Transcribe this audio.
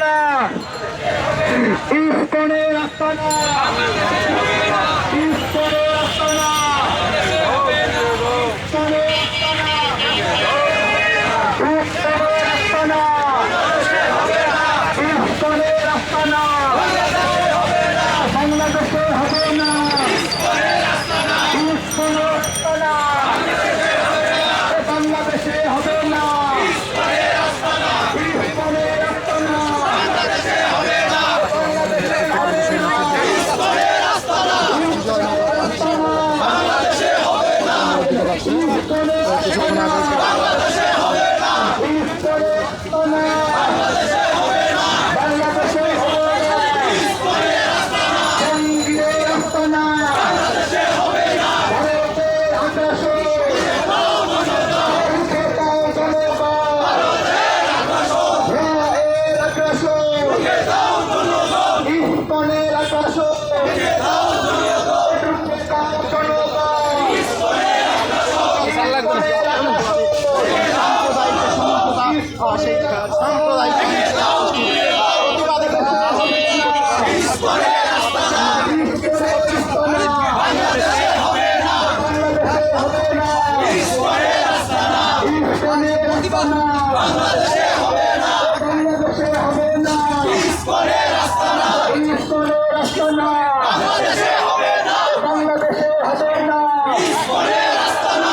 Barcelona! না বাংলাদেশে হবে না বাংলাদেশে হবে না পিস করে রাস্তা না পিস করে রাস্তা না বাংলাদেশে হবে না বাংলাদেশে হবে না পিস করে রাস্তা না